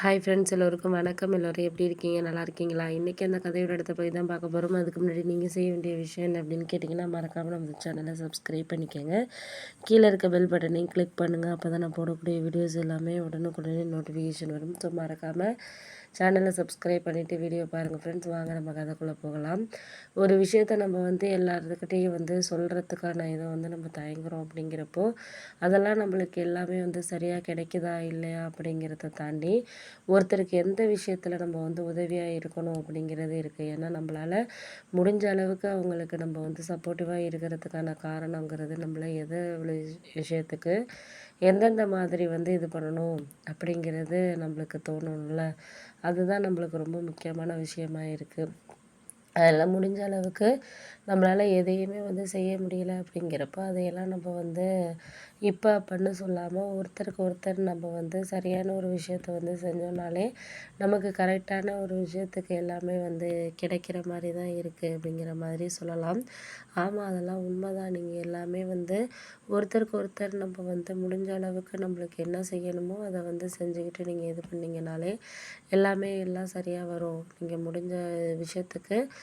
Hi friends எல்லோருக்கும் வணக்கம். எல்லோரும் எப்படி இருக்கீங்க? நல்லா இருக்கீங்களா? இன்றைக்கி அந்த கதையோட இடத்த போய் தான் பார்க்க போகிறோம் அதுக்கு முன்னாடி நீங்கள் செய்ய வேண்டிய விஷயம் என்ன அப்படின்னு கேட்டிங்கன்னா மறக்காமல் நம்ம சேனலை சப்ஸ்கிரைப் பண்ணிக்கோங்க. கீழே இருக்க பெல் பட்டனையும் கிளிக் பண்ணுங்கள் அப்போ தான் நான் போடக்கூடிய வீடியோஸ் எல்லாமே உடனுக்குடனே நோட்டிஃபிகேஷன் வரும். ஸோ மறக்காமல் சேனலை சப்ஸ்கிரைப் பண்ணிவிட்டு வீடியோ பாருங்கள் ஃப்ரெண்ட்ஸ் வாங்க நம்ம கதைக்குள்ளே போகலாம். ஒரு விஷயத்த நம்ம வந்து எல்லாத்துக்கிட்டேயும் வந்து சொல்கிறதுக்கான இதை வந்து நம்ம தயங்குறோம் அப்படிங்கிறப்போ அதெல்லாம் நம்மளுக்கு எல்லாமே வந்து சரியாக கிடைக்குதா? இல்லையா? அப்படிங்கிறத தாண்டி ஒருத்தருக்கு எந்த விஷயத்தில் நம்ம வந்து உதவியாக இருக்கணும் அப்படிங்கிறது இருக்குது ஏன்னா நம்மளால் முடிஞ்ச அளவுக்கு அவங்களுக்கு நம்ம வந்து சப்போர்ட்டிவாக இருக்கிறதுக்கான காரணங்கிறது நம்மளை எதை விஷயத்துக்கு எந்தெந்த மாதிரி வந்து இது பண்ணணும் அப்படிங்கிறது நம்மளுக்கு தோணும்ல. அதுதான் நம்மளுக்கு ரொம்ப முக்கியமான விஷயமா இருக்குது அதெல்லாம் முடிஞ்ச அளவுக்கு நம்மளால் எதையுமே வந்து செய்ய முடியல அப்படிங்கிறப்ப அதையெல்லாம் நம்ம வந்து இப்போ அப்படின்னு சொல்லாமல் ஒருத்தருக்கு ஒருத்தர் நம்ம வந்து சரியான ஒரு விஷயத்த வந்து செஞ்சோம்னாலே நமக்கு கரெக்டான ஒரு விஷயத்துக்கு எல்லாமே வந்து கிடைக்கிற மாதிரி தான் இருக்குது அப்படிங்கிற மாதிரி சொல்லலாம். ஆமாம் அதெல்லாம் உண்மை தான் நீங்கள் எல்லாமே வந்து ஒருத்தருக்கு ஒருத்தர் நம்ம வந்து முடிஞ்ச அளவுக்கு நம்மளுக்கு என்ன செய்யணுமோ அதை வந்து செஞ்சுக்கிட்டு நீங்கள் இது பண்ணிங்கனாலே எல்லாமே எல்லாம் சரியாக வரும். நீங்கள் முடிஞ்ச விஷயத்துக்கு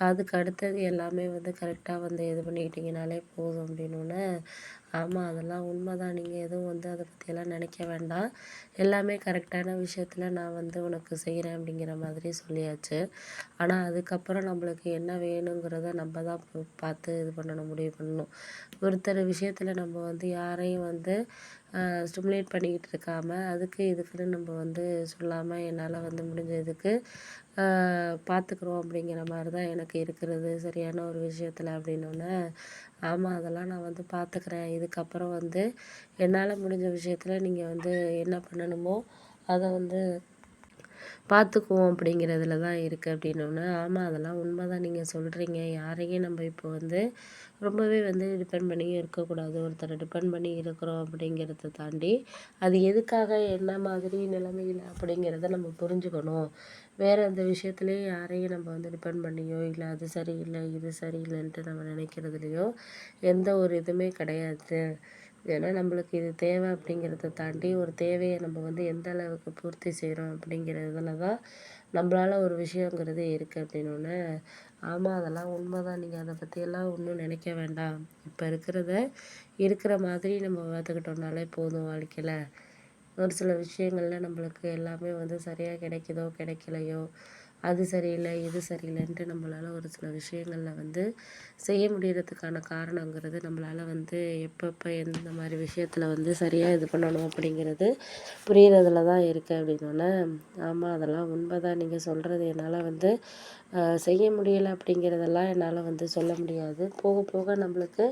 அதுக்கு அடுத்தது எல்லாமே வந்து கரெக்டாக வந்து இது பண்ணிக்கிட்டிங்கனாலே போதும் அப்படின்னோடனே ஆமாம் அதெல்லாம் உண்மை தான் நீங்கள் எதுவும் வந்து அதை பற்றியெல்லாம் நினைக்க வேண்டாம். எல்லாமே கரெக்டான விஷயத்தில் நான் வந்து உனக்கு செய்கிறேன் அப்படிங்கிற மாதிரி சொல்லியாச்சு. ஆனால் அதுக்கப்புறம் நம்மளுக்கு என்ன வேணுங்கிறத நம்ம தான் பார்த்து இது பண்ணணும் முடிவு பண்ணணும். ஒருத்தர் விஷயத்தில் நம்ம வந்து யாரையும் வந்து ஸ்டிமுலேட் பண்ணிக்கிட்டு இருக்காம அதுக்கு இதுக்குன்னு நம்ம வந்து சொல்லாமல் என்னால் வந்து முடிஞ்ச இதுக்கு பார்த்துக்குறோம் அப்படிங்கிற மாதிரி தான் எனக்கு இருக்கிறது சரியான ஒரு விஷயத்தில் அப்படின்னோடனே ஆமாம் அதெல்லாம் நான் வந்து பார்த்துக்கிறேன் இதுக்கப்புறம் வந்து என்னால் முடிஞ்ச விஷயத்தில் நீங்கள் வந்து என்ன பண்ணணுமோ அதை வந்து பார்த்துக்குவோம் அப்படிங்கிறதுல தான் இருக்குது அப்படின்னோடனே ஆமாம் அதெல்லாம் உண்மை தான் நீங்கள் சொல்கிறீங்க யாரையும் நம்ம இப்போ வந்து ரொம்பவே வந்து டிபெண்ட் பண்ணியும் இருக்கக்கூடாது. ஒருத்தரை டிபெண்ட் பண்ணி இருக்கிறோம் அப்படிங்கிறத தாண்டி அது எதுக்காக என்ன மாதிரி நிலைமையில் அப்படிங்கிறத நம்ம புரிஞ்சுக்கணும். வேறு எந்த விஷயத்துலையும் யாரையும் நம்ம வந்து டிபெண்ட் பண்ணியோ இல்லை அது சரியில்லை இது சரியில்லைன்ட்டு நம்ம நினைக்கிறதுலையோ எந்த ஒரு இதுவுமே கிடையாது. ஏன்னா நம்மளுக்கு இது தேவை அப்படிங்கிறத தாண்டி ஒரு தேவையை நம்ம வந்து எந்த அளவுக்கு பூர்த்தி செய்கிறோம் அப்படிங்கிறதுல தான் நம்மளால் ஒரு விஷயங்கிறது இருக்குது அப்படின்னோடனே ஆமாம் அதெல்லாம் உண்மை தான் நீங்கள் அதை பற்றியெல்லாம் ஒன்றும் நினைக்க வேண்டாம். இப்போ இருக்கிறத இருக்கிற மாதிரி நம்ம பார்த்துக்கிட்டோம்னாலே போதும் வாழ்க்கையில். ஒரு சில விஷயங்களில் நம்மளுக்கு எல்லாமே வந்து சரியாக கிடைக்குதோ கிடைக்கலையோ அது சரியில்லை இது சரியில்லைன்ட்டு நம்மளால் ஒரு சில விஷயங்களில் வந்து செய்ய முடியறதுக்கான காரணங்கிறது நம்மளால் வந்து எப்பப்போ எந்தெந்த மாதிரி விஷயத்தில் வந்து சரியாக இது பண்ணணும் அப்படிங்கிறது புரிகிறதுல தான் இருக்குது அப்படின்னோடனே ஆமாம் அதெல்லாம் உண்மை தான் நீங்கள் சொல்கிறது என்னால் வந்து செய்ய முடியலை அப்படிங்கிறதெல்லாம் என்னால் வந்து சொல்ல முடியாது. போக போக நம்மளுக்கு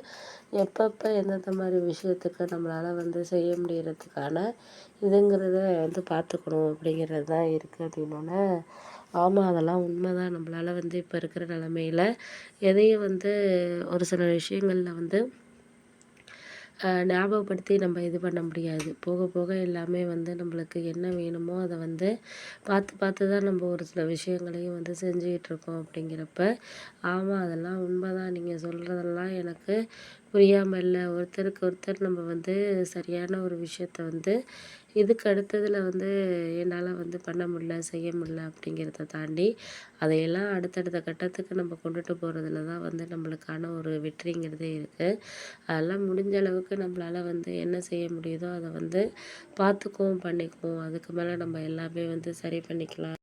எப்பப்போ எந்தெந்த மாதிரி விஷயத்துக்கு நம்மளால் வந்து செய்ய முடியறதுக்கான இதுங்கிறத வந்து பார்த்துக்கணும் அப்படிங்கிறது தான் இருக்குது அப்படின்னோடனே ஆமாம் அதெல்லாம் உண்மை தான் நம்மளால் வந்து இப்போ இருக்கிற நிலமையில எதையும் வந்து ஒரு சில விஷயங்களில் வந்து ஞாபகப்படுத்தி நம்ம இது பண்ண முடியாது. போக போக எல்லாமே வந்து நம்மளுக்கு என்ன வேணுமோ அதை வந்து பார்த்து பார்த்து தான் நம்ம ஒரு சில விஷயங்களையும் வந்து செஞ்சுக்கிட்டு இருக்கோம் அப்படிங்கிறப்ப ஆமாம் அதெல்லாம் உண்மை தான் நீங்கள் சொல்கிறதெல்லாம் எனக்கு புரியாமல் இல்லை ஒருத்தருக்கு ஒருத்தர் நம்ம வந்து சரியான ஒரு விஷயத்த வந்து இதுக்கு அடுத்ததில் வந்து என்னால் வந்து பண்ண முடில செய்ய முடில அப்படிங்கிறத தாண்டி அதையெல்லாம் அடுத்தடுத்த கட்டத்துக்கு நம்ம கொண்டுட்டு போகிறதுல தான் வந்து நம்மளுக்கான ஒரு வெற்றிங்கிறதே இருக்குது அதெல்லாம் முடிஞ்ச அளவுக்கு நம்மளால் வந்து என்ன செய்ய முடியுதோ அதை வந்து பார்த்துக்குவோம் பண்ணிக்குவோம். அதுக்கு மேலே நம்ம எல்லாமே வந்து சரி பண்ணிக்கலாம்.